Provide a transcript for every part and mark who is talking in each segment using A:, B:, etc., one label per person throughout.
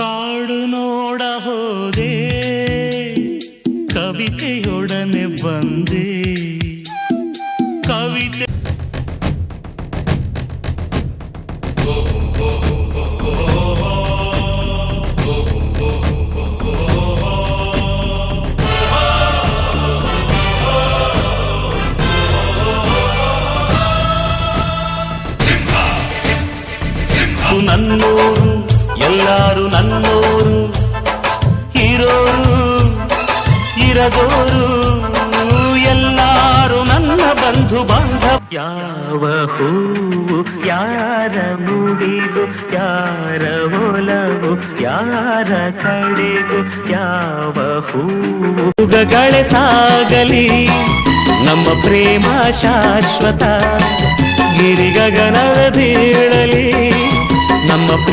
A: ಕಾಡು ನೋಡ ಹೋದೆ ಕವಿತೆಯೊಡನೆ ಬಂದೆ ಕವಿತೆ ಇದು ನನ್ನೂರು ಎಲ್ಲಾರು ನನ್ನೋರು ಇರೋರು ಇರದೋರು ಎಲ್ಲಾರು ನನ್ನ ಬಂಧು ಬಾಂಧವ. ಯಾವ ಹೂವು ಯಾರ ಮುಡಿದು ಯಾರ ಒಲವು ಯಾರ ಕಡೆಗೂ ಯಾವ ಹೂವುಗಳೇ ಸಾಗಲಿ ನಮ್ಮ ಪ್ರೇಮ ಶಾಶ್ವತ ಗಿರಿಗಗನದ ಬೀಳಲಿ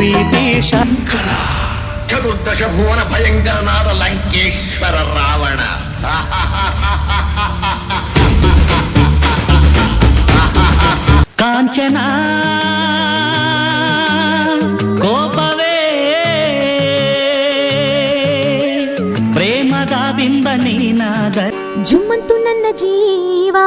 A: భీభీష చతుర్దశ భువన భయంకరనాథ లంకేశ్వర
B: రావణ. కాంచనా జుమ్మంతు నన్న జీవా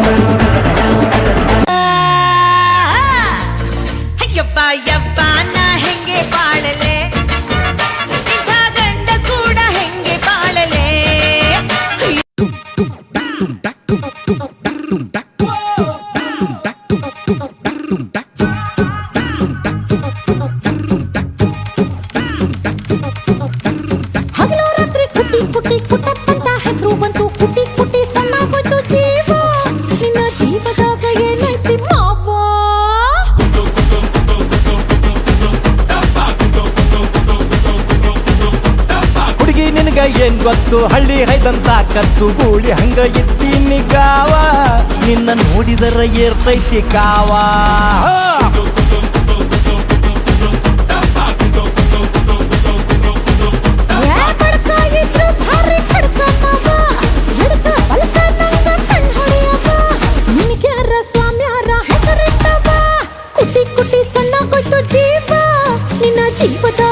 B: ಹೆಸರು ಬಂತು ಕುಟಿ ಕುಟ್ಟಿ ಸಣ್ಣ ಬಂತು ಜೀವ. ನಿನ್ನ ಜೀವದಾಗ ಏನೈತಿ ಮಾವ?
C: ಹುಡುಗಿ ನಿನಗ ಏನ್ ಗೊತ್ತು? ಹಳ್ಳಿ ಹೈದಂತ ಕತ್ತು ಗೂಳಿ ಹಂಗ ಇದ್ದೀನಿ ಗಾವ. ನಿನ್ನ ನೋಡಿದರ ಏರ್ತೈತಿ ಕಾವ. 喜欢的